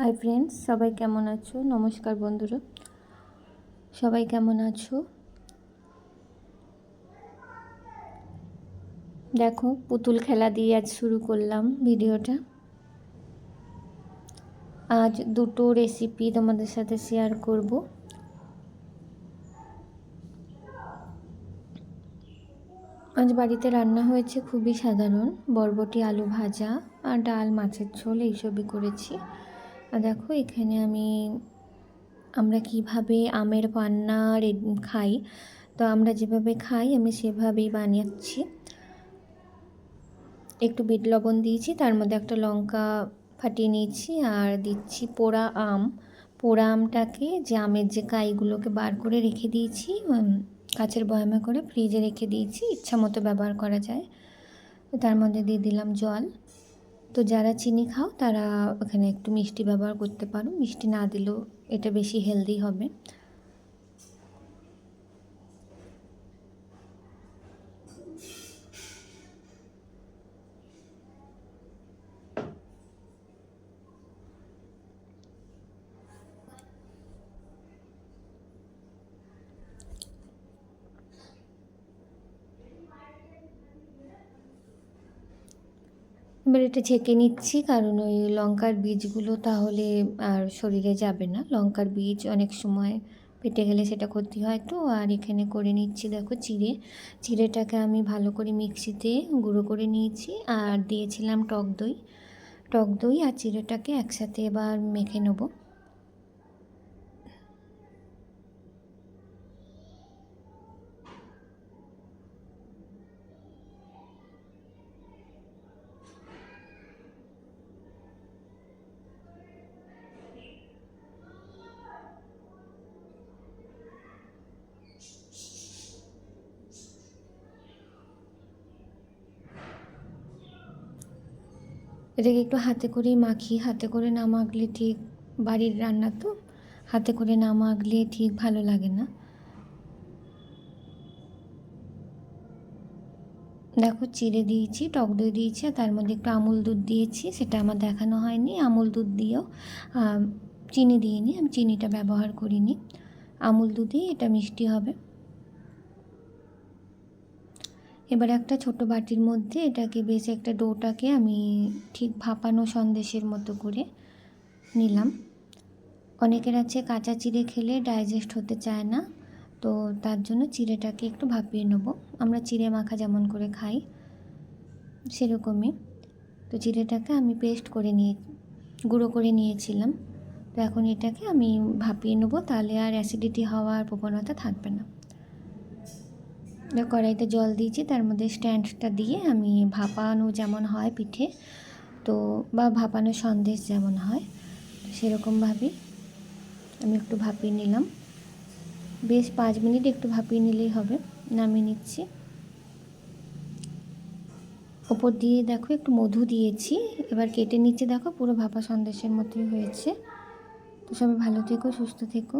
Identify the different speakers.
Speaker 1: Hi friends সবাই কেমন আছো? নমস্কার বন্ধুরা। সবাই কেমন আছো? দেখো, পুতুল খেলা দিয়ে আজ শুরু করলাম ভিডিওটা। আজ দুটো রেসিপি তোমাদের সাথে শেয়ার করব। আজ বাড়িতে রান্না হয়েছে খুবই সাধারণ। বরবটি, আলু ভাজা আর ডাল, মাছের ঝোল, এইসবই করেছি। আর দেখো, এখানে আমি, আমরা কীভাবে আমের পান্না খাই? তো আমরা যেভাবে খাই, আমি সেভাবেই বানিয়েছি। একটু বিট লবণ দিয়েছি, তার মধ্যে একটা লঙ্কা ফাটিয়ে নিয়েছি আর দিচ্ছি পোড়া আম। পোড়া আমটাকে যে আমের যে কাইগুলোকে বার করে রেখে দিয়েছি কাছের বয়ামে করে ফ্রিজে রেখে দিয়েছি ইচ্ছা মতো ব্যবহার করা যায়। তার মধ্যে দিয়ে দিলাম জল। তো যারা চিনি খাও, তারা ওখানে একটু মিষ্টি ব্যবহার করতে পারো। মিষ্টি না দিলেও এটা বেশি হেলদি হবে। এবার এটা ছেঁকে নিচ্ছি, কারণ ওই লঙ্কার বীজগুলো তাহলে আর শরীরে যাবে না। লঙ্কার বীজ অনেক সময় পেটে গেলে সেটা ক্ষতি হয় তো, আর এখানে করে নিচ্ছি দেখো চিড়ে। চিড়েটাকে আমি ভালো করে মিক্সিতে গুঁড়ো করে নিয়েছি আর দিয়েছিলাম টক দই। টক দই আর চিড়েটাকে একসাথে এবার মেখে নেব। এটাকে একটু হাতে করেই মাখি, হাতে করে না মাখলে ঠিক বাড়ির রান্না তো, হাতে করে না মাখলে ঠিক ভালো লাগে না। দেখো চিড়ে দিয়েছি, টক দই দিয়েছি, আর তার মধ্যে একটু আমুল দুধ দিয়েছি, সেটা আমার দেখানো হয়নি। আমুল দুধ দিয়েও চিনি দিইনি, আমি চিনিটা ব্যবহার করিনি। আমুল দুধেই এটা মিষ্টি হবে। এবার একটা ছোট বাটির মধ্যে এটাকে বেশ একটা ডোটাকে আমি ঠিক ভাপানো সন্দেশের মতো করে নিলাম। অনেকের আছে কাঁচা চিড়ে খেলে ডাইজেস্ট হতে চায় না, তো তার জন্য চিড়েটাকে একটু ভাপিয়ে নেব। আমরা চিড়ে মাখা যেমন করে খাই, সেরকমই। তো চিড়েটাকে আমি পেস্ট করে নিয়ে, গুঁড়ো করে নিয়েছিলাম। তো এখন এটাকে আমি ভাপিয়ে নেব, তাহলে আর অ্যাসিডিটি হওয়ার প্রবণতা থাকবে না। কড়াইতে জল দিয়েছি, তার মধ্যে স্ট্যান্ডটা দিয়ে আমি ভাপানো যেমন হয় পিঠে, তো বা ভাপানো সন্দেশ যেমন হয় সেরকমভাবেই আমি একটু ভাপিয়ে নিলাম। বেশ পাঁচ মিনিট একটু ভাপিয়ে নিলেই হবে, নামিয়ে নিচ্ছি। ওপর দিয়ে দেখো একটু মধু দিয়েছি, এবার কেটে নিচ্ছে, দেখো পুরো ভাপা সন্দেশের মতোই হয়েছে। তো সবাই ভালো থেকো, সুস্থ থেকো।